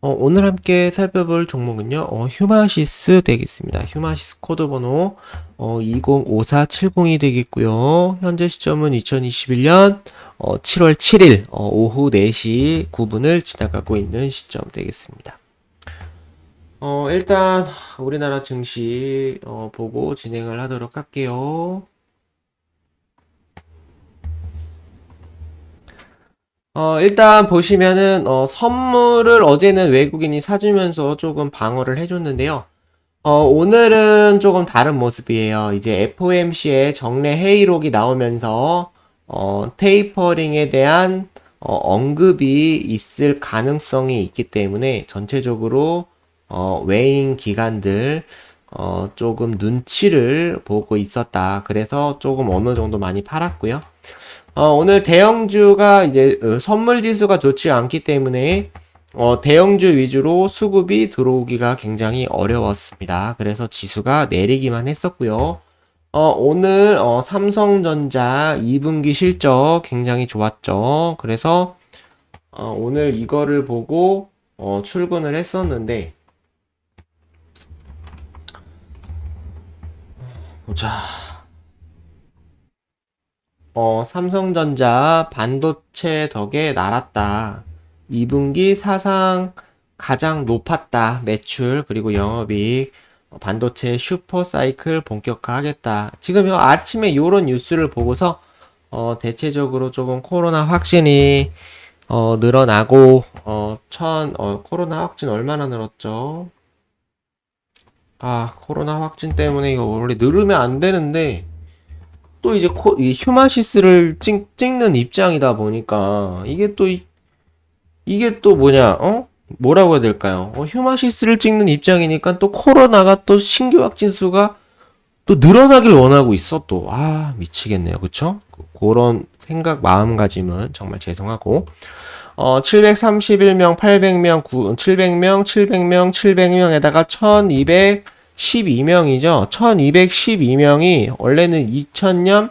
어, 오늘 함께 살펴볼 종목은요, 어, 휴마시스 되겠습니다. 휴마시스 코드 번호 어, 205470이 되겠고요. 현재 시점은 2021년 어, 7월 7일 어, 오후 4시 9분을 지나가고 있는 시점 되겠습니다. 어, 일단 우리나라 증시 어, 보고 진행을 하도록 할게요. 어, 일단 보시면은, 어, 선물을 어제는 외국인이 사주면서 조금 방어를 해줬는데요. 어, 오늘은 조금 다른 모습이에요. 이제 FOMC의 정례 회의록이 나오면서, 어, 테이퍼링에 대한, 어, 언급이 있을 가능성이 있기 때문에 전체적으로, 어, 외인 기관들, 어, 조금 눈치를 보고 있었다. 그래서 조금 어느 정도 많이 팔았고요. 어, 오늘 대형주가 이제 어, 선물 지수가 좋지 않기 때문에 어, 대형주 위주로 수급이 들어오기가 굉장히 어려웠습니다. 그래서 지수가 내리기만 했었고요. 어, 오늘 어, 삼성전자 2분기 실적 굉장히 좋았죠. 그래서 어, 오늘 이거를 보고 어, 출근을 했었는데 보자. 어, 삼성전자 반도체 덕에 날았다. 2분기 사상 가장 높았다. 매출 그리고 영업이익 어, 반도체 슈퍼 사이클 본격화하겠다. 지금 요 아침에 요런 뉴스를 보고서 어, 대체적으로 조금 코로나 확진이 어, 늘어나고 어, 천 어, 코로나 확진 얼마나 늘었죠? 아, 코로나 확진 때문에 이거 원래 늘으면 안 되는데 또 이제 코, 이 휴마시스를 찍, 찍는 입장이다 보니까 이게 또 이, 이게 또 뭐냐 어? 뭐라고 해야 될까요? 어, 휴마시스를 찍는 입장이니까 또 코로나가 또 신규 확진 수가 또 늘어나길 원하고 있어 또. 아 미치겠네요. 그쵸? 그- 그런 생각 마음가짐은 정말 죄송하고 어 731명 800명 9, 700명 700명 700명에다가 1200 12명이죠. 1212명이 원래는 2000년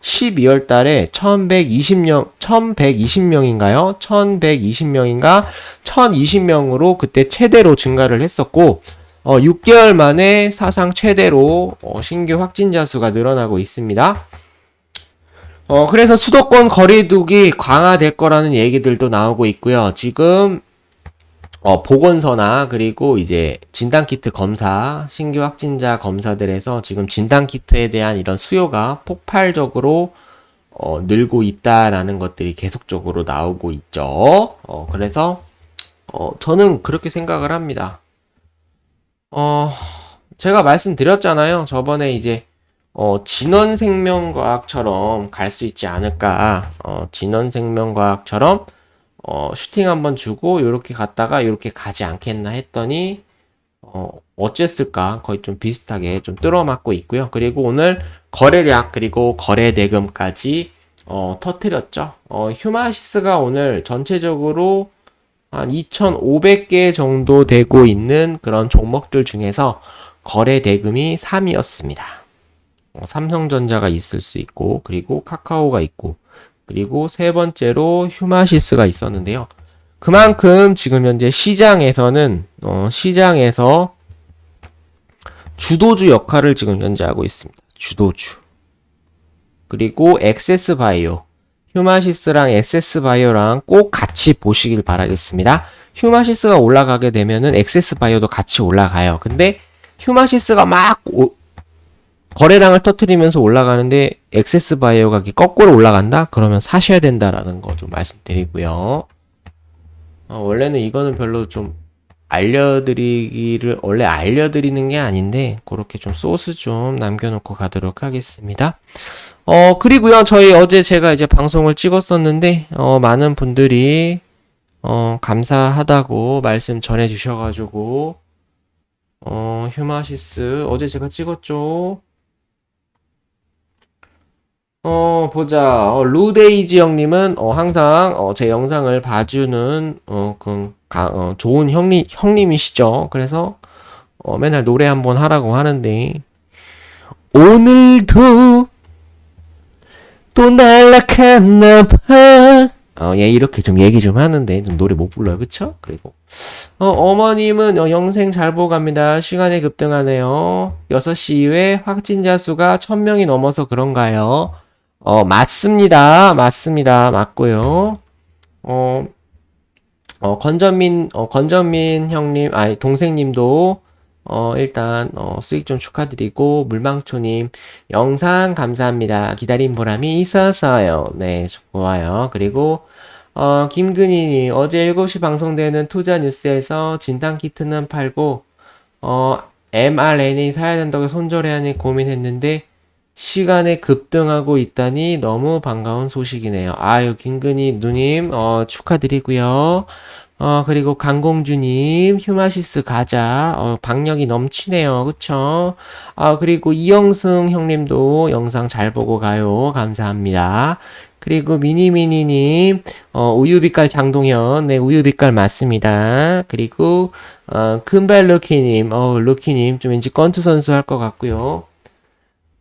12월 달에 1120명, 1120명인가요? 1120명인가? 1020명으로 그때 최대로 증가를 했었고, 어, 6개월 만에 사상 최대로 어, 신규 확진자 수가 늘어나고 있습니다. 어, 그래서 수도권 거리두기 강화될 거라는 얘기들도 나오고 있고요. 지금 어, 보건소나 그리고 이제 진단키트 검사, 신규 확진자 검사들에서 지금 진단키트에 대한 이런 수요가 폭발적으로 어, 늘고 있다라는 것들이 계속적으로 나오고 있죠. 어, 그래서 어, 저는 그렇게 생각을 합니다. 어, 제가 말씀드렸잖아요. 저번에 이제 어, 진원생명과학처럼 갈 수 있지 않을까. 어, 진원생명과학처럼 어, 슈팅 한번 주고 요렇게 갔다가 요렇게 가지 않겠나 했더니 어, 어쨌을까 거의 좀 비슷하게 좀 뚫어맞고 있고요. 그리고 오늘 거래량 그리고 거래 대금까지 어, 터트렸죠. 어, 휴마시스가 오늘 전체적으로 한 2,500개 정도 되고 있는 그런 종목들 중에서 거래 대금이 3위였습니다. 어, 삼성전자가 있을 수 있고 그리고 카카오가 있고 그리고 세 번째로 휴마시스가 있었는데요. 그만큼 지금 현재 시장에서는 어, 시장에서 주도주 역할을 지금 현재 하고 있습니다. 주도주. 그리고 엑세스 바이오. 휴마시스랑 엑세스 바이오랑 꼭 같이 보시길 바라겠습니다. 휴마시스가 올라가게 되면은 엑세스 바이오도 같이 올라가요. 근데 휴마시스가 막 오, 거래량을 터트리면서 올라가는데 엑세스 바이오 가격이 거꾸로 올라간다? 그러면 사셔야 된다라는 거 좀 말씀드리고요. 어, 원래는 이거는 별로 좀 알려드리기를 원래 알려드리는 게 아닌데 그렇게 좀 소스 좀 남겨놓고 가도록 하겠습니다. 어 그리고요 저희 어제 제가 이제 방송을 찍었었는데 어 많은 분들이 어 감사하다고 말씀 전해주셔가지고 어 휴마시스 어제 제가 찍었죠. 어, 보자. 어, 루데이지 형님은, 어, 항상, 어, 제 영상을 봐주는, 어, 그, 가, 어, 좋은 형님, 형님이시죠. 그래서, 어, 맨날 노래 한번 하라고 하는데, 오늘도, 또 날아갔나 봐. 어, 예, 이렇게 좀 얘기 좀 하는데, 좀 노래 못 불러요. 그쵸? 그리고, 어, 어머님은, 어, 영생 잘 보고 갑니다. 시간이 급등하네요. 6시 이후에 확진자 수가 1000명이 넘어서 그런가요? 어, 맞습니다. 맞습니다. 맞고요. 어, 어, 건전민, 어, 건전민 형님, 아니, 동생님도, 어, 일단, 어, 수익 좀 축하드리고, 물망초님, 영상 감사합니다. 기다린 보람이 있었어요. 네, 좋아요. 그리고, 어, 김근희님, 어제 7시 방송되는 투자 뉴스에서 진단 키트는 팔고, 어, mRNA 사야 된다고 손절해야 하니 고민했는데, 시간에 급등하고 있다니 너무 반가운 소식이네요. 아유, 김근희 누님, 어, 축하드리고요. 어, 그리고 강공주님, 휴마시스 가자. 어, 박력이 넘치네요. 그쵸? 아, 그리고 이영승 형님도 영상 잘 보고 가요. 감사합니다. 그리고 미니미니님, 어, 우유빛깔 장동현, 네, 우유빛깔 맞습니다. 그리고, 어, 금발 루키님, 어, 루키님, 좀 왠지 건투 선수 할 것 같고요.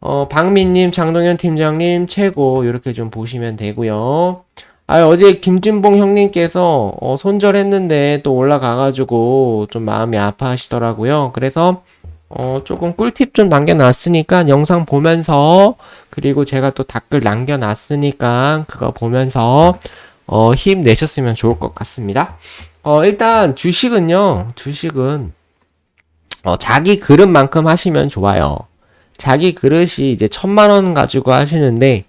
어, 박민님, 장동현 팀장님, 최고, 이렇게 좀 보시면 되고요. 아, 어제 김진봉 형님께서, 어, 손절했는데 또 올라가가지고 좀 마음이 아파하시더라고요. 그래서, 어, 조금 꿀팁 좀 남겨놨으니까 영상 보면서, 그리고 제가 또 댓글 남겨놨으니까 그거 보면서, 어, 힘 내셨으면 좋을 것 같습니다. 어, 일단 주식은요, 주식은, 어, 자기 그릇만큼 하시면 좋아요. 자기 그릇이 이제 천만 원 가지고 하시는데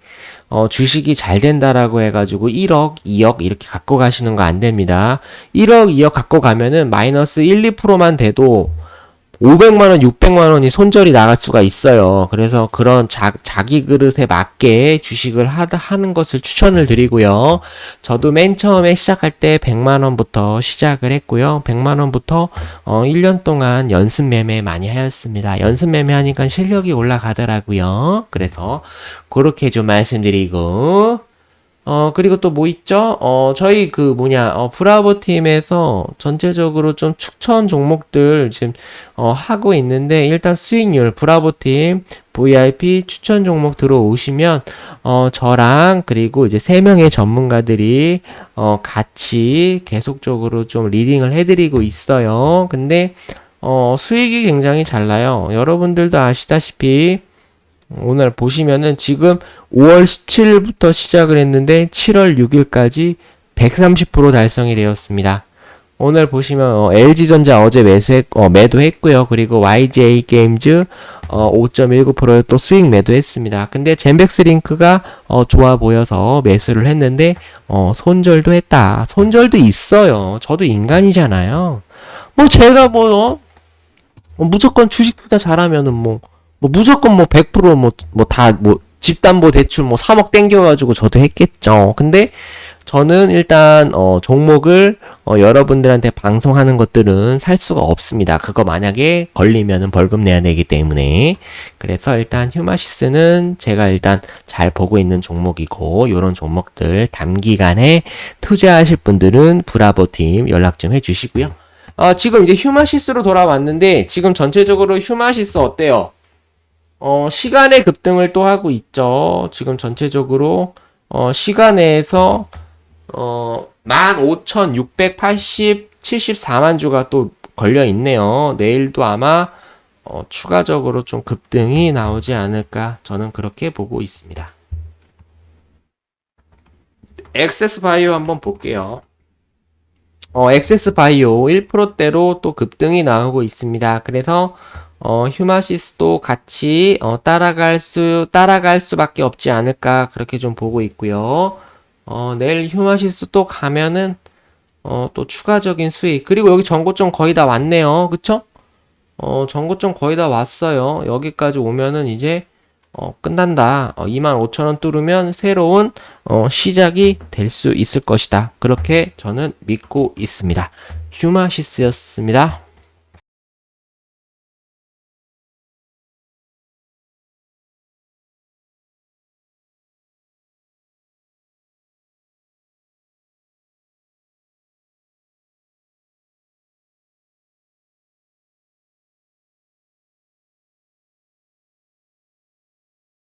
어, 주식이 잘 된다라고 해가지고 1억, 2억 이렇게 갖고 가시는 거 안 됩니다. 1억, 2억 갖고 가면은 마이너스 1, 2%만 돼도 500만 원, 600만 원이 손절이 나갈 수가 있어요. 그래서 그런 자, 자기 그릇에 맞게 주식을 하, 하는 것을 추천을 드리고요. 저도 맨 처음에 시작할 때 100만 원부터 시작을 했고요. 100만 원부터 어, 1년 동안 연습 매매 많이 하였습니다. 연습 매매 하니까 실력이 올라가더라고요. 그래서 그렇게 좀 말씀드리고 어, 그리고 또 뭐 있죠? 어, 저희 그 뭐냐, 어, 브라보 팀에서 전체적으로 좀 추천 종목들 지금, 어, 하고 있는데, 일단 수익률, 브라보 팀, VIP 추천 종목 들어오시면, 어, 저랑, 그리고 이제 세 명의 전문가들이, 어, 같이 계속적으로 좀 리딩을 해드리고 있어요. 근데, 어, 수익이 굉장히 잘 나요. 여러분들도 아시다시피, 오늘 보시면은 지금 5월 17일부터 시작을 했는데 7월 6일까지 130% 달성이 되었습니다. 오늘 보시면 어, LG전자 어제 매수했 어, 매도했고요. 그리고 YJ 게임즈 어, 5.19%의 또 수익 매도했습니다. 근데 젠백스 링크가 어, 좋아 보여서 매수를 했는데 어, 손절도 했다. 손절도 있어요. 저도 인간이잖아요. 뭐 제가 뭐 어, 어, 무조건 주식 투자 잘하면은 뭐 뭐 무조건 뭐 100%뭐 뭐다뭐 집담보 대출 뭐 3억 땡겨가지고 저도 했겠죠. 근데 저는 일단 어 종목을 어 여러분들한테 방송하는 것들은 살 수가 없습니다. 그거 만약에 걸리면은 벌금 내야 되기 때문에 그래서 일단 휴마시스는 제가 일단 잘 보고 있는 종목이고 요런 종목들 단기간에 투자하실 분들은 브라보 팀 연락 좀 해주시고요. 어, 지금 이제 휴마시스로 돌아왔는데 지금 전체적으로 휴마시스 어때요? 어, 시간의 급등을 또 하고 있죠. 지금 전체적으로, 어, 시간에서, 어, 15,680, 74만 주가 또 걸려 있네요. 내일도 아마, 어, 추가적으로 좀 급등이 나오지 않을까. 저는 그렇게 보고 있습니다. 엑세스 바이오 한번 볼게요. 어, 엑세스 바이오 1%대로 또 급등이 나오고 있습니다. 그래서, 어, 휴마시스도 같이 어, 따라갈 수 따라갈 수밖에 없지 않을까 그렇게 좀 보고 있고요. 어, 내일 휴마시스 또 가면은 어, 또 추가적인 수익 그리고 여기 전고점 거의 다 왔네요. 그쵸? 어, 전고점 거의 다 왔어요. 여기까지 오면은 이제 어, 끝난다. 어, 25,000원 뚫으면 새로운 어, 시작이 될 수 있을 것이다. 그렇게 저는 믿고 있습니다. 휴마시스였습니다.